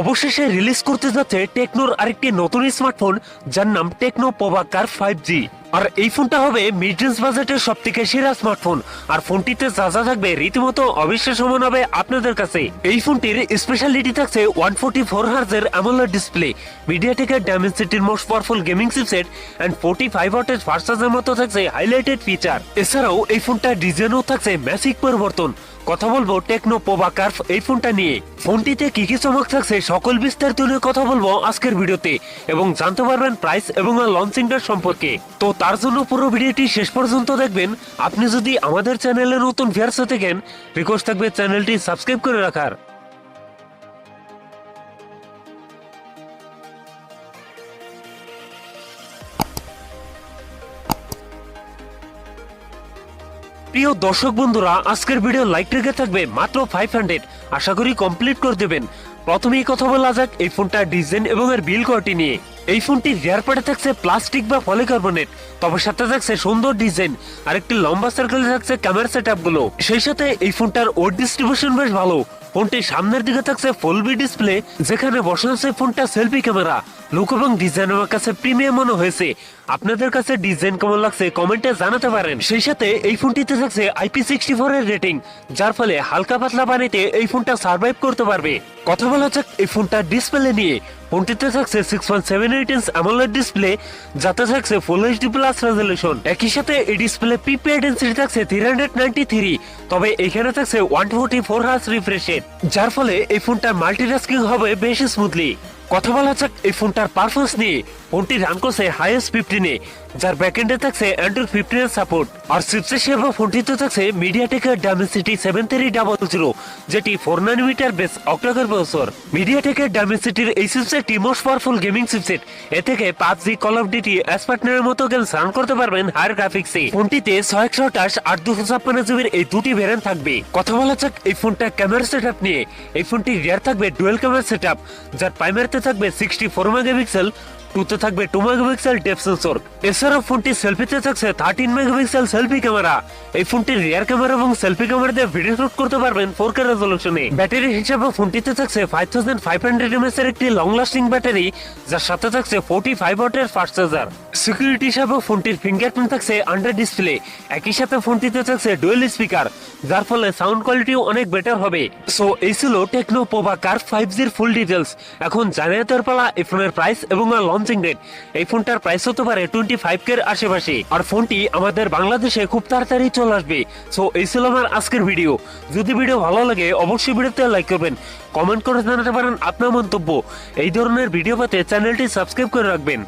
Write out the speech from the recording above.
অবশেষে রিলিজ করতে যাচ্ছে টেকনোর আরেকটি নতুন স্মার্টফোন যার নাম টেকনো পোভাকার ফাইভ জি আর এই ফোনটা হবে মিড রেঞ্জ বাজেটের সব থেকে সেরা স্মার্টফোন আর ফোনটিতে যা যা থাকবে রীতিমতো অবিশ্বাস সমান হবে আপনাদের কাছে। এই ফোনটির স্পেশালিটি থাকছে ওয়ান ফোর্টি ফোর হার্জের অ্যামোলেড ডিসপ্লে মিডিয়াটেকের ডায়মেন্সিটির most powerful gaming chipset and forty five ওয়াটের ফার্স্ট চার্জের মতো থাকছে হাইলাইটেড ফিচার এছাড়াও এই ফোনটা ডিজাইনও থাকছে ম্যাসিক পরিবর্তন। কথা বলব টেকনো পোভা কার্ভ এই ফোনটা নিয়ে। ফোনটিতে কি কি চমক থাকছে সকল বিস্তারিত নিয়ে কথা বলব আজকের ভিডিওতে। এবং জানতে পারবেন প্রাইস এবং লঞ্চিংটার সম্পর্কে। তো তার জন্য পুরো ভিডিওটি শেষ পর্যন্ত দেখবেন। আপনি যদি আমাদের চ্যানেলে নতুন ভিয়ার্স থাকেন রিকোয়েস্ট থাকবে চ্যানেলটি সাবস্ক্রাইব করে রাখার। প্রিয় দর্শক বন্ধুরা, আজকের ভিডিও লাইক রেখে থাকবে মাত্র ফাইভ হান্ড্রেড আশা করি কমপ্লিট করে দেবেন। প্রথমেই কথা বলা যাক এই ফোনটার ডিজাইন এবং এর বিল কোয়ালিটি নিয়ে। এই ফোনটি রিয়ার পার্টে থাকছে প্লাস্টিক বা পলিকার্বনেট, তবে সাথে থাকছে সুন্দর ডিজাইন আর একটি লম্বা সার্কেলে থাকছে ক্যামেরা সেটগুলো সেই সাথে এই ফোনটার ওয়েট ডিস্ট্রিবিউশন বেশ ভালো। ফোনটির সামনের দিকে থাকছে ফুল বি ডিসপ্লে যেখানে বসানো আছে ফোনটা সেলফি ক্যামেরা লুক এবং ডিজাইন আমার কাছে প্রিমিয়াম মনে হয়েছে। আপনাদের কাছে ডিজাইন কেমন লাগছে কমেন্টে জানাতে পারেন। সেই সাথে এই ফোনটিতে থাকছে আইপি সিক্সটি ফোর এর রেটিং যার ফলে হালকা পাতলা পানিতে এই ফোনটা সার্ভাইভ করতে পারবে। কথা বলা যাক এই ফোনটা ডিসপ্লে নিয়ে ফোনটিতে থাকছে six point seven eight inch AMOLED display যাতে থাকছে ফুল এইচডি প্লাস রেজলিউশন একই সাথে এই ডিসপ্লে পিপিআই ডেন্সিটি থাকছে থ্রি হান্ড্রেড নাইনটি থ্রি তবে এখানে থাকছে ওয়ান ফোর্টি ফোর হার্স যার ফলে এই ফোনটার মাল্টিটাস্কিং হবে বেশি স্মুথলি কথা বলা যাক, এই ফোনটার পারফরমেন্স নিয়ে। ফোনটি রান করছে হাইয়েস্ট ফিফটিনে যার ব্যাকএন্ডে থাকছে অ্যান্ড্রয়েড ফিফটিনের সাপোর্ট আর সিপসে সেবা ফোনটিতে থাকছে মিডিয়াটেকের Dimensity seven three double zero যেটি four nanometer base octacore processor মিডিয়াটেকের ডায়মেন্সিটির এই চিপসেটটি মোস্ট পাওয়ারফুল গেমিং চিপসেট এ থেকে পাবজি কল অফ ডিউটি পার্টনারের মতো গেমস রান করতে পারবেন হায়ার গ্রাফিক্সে ফোনটিতে ছয় একশো আঠাশ আট দুশো ছাপ্পান্ন জিবির এই দুটি ভ্যারিয়েন্ট থাকবে। কথা বলা যাক, এই ফোনটা ক্যামেরা সেটআপ নিয়ে। এই ফোনটি রিয়ার থাকবে ডুয়েল ক্যামেরা সেটআপ যার প্রাইমারিতে থাকবে সিক্সটি ফোর মেগাপিক্সেল টুতে থাকবে টু মেগাপিক্সেল ডেপ সেন্সর এছাড়াও ফোনটি সেলফিতে থাকছে থার্টিন মেগাপিক্সেল সেলফি ক্যামেরা এই ফোনটির রিয়ার ক্যামেরা এবং সেলফি ক্যামেরা দিয়ে ভিডিও শুট করতে পারবেন ফোর কে রেজলিউশনে ব্যাটারি হিসাবে ফোনটিতে থাকছে five thousand five hundred mAh এর একটি লং লাস্টিং ব্যাটারি যার সাথে থাকছে ফোর্টি ফাইভ ওয়াটের ফাস্ট চার্জার সিকিউরিটি হিসাবে ফোনটির ফিঙ্গারপ্রিন্ট থাকছে আন্ডার ডিসপ্লে একই সাথে ফোনটিতে থাকছে ডুয়েল স্পিকার যার ফলে সাউন্ড কোয়ালিটিও অনেক বেটার হবে। সো এই ছিল টেকনো পোভা কার ফাইভ জির ফুল ডিটেলস এখন জানিয়ে পালা এই ফোনের প্রাইস এবং লঞ্চিং ডেট এই ফোনটার প্রাইস হতে পারে টোয়েন্টি ফাইভ কে আশেপাশে। আর ফোনটি আমাদের বাংলাদেশে খুব তাড়াতাড়ি চলে আসবে। সো এই ছিল আমার আজকের ভিডিও যদি ভিডিও ভালো লাগে, অবশ্যই ভিডিওতে লাইক করবেন। কমেন্ট করে জানাতে পারেন আপনার মন্তব্য। এই ধরনের ভিডিও পেতে চ্যানেলটি সাবস্ক্রাইব করে রাখবেন।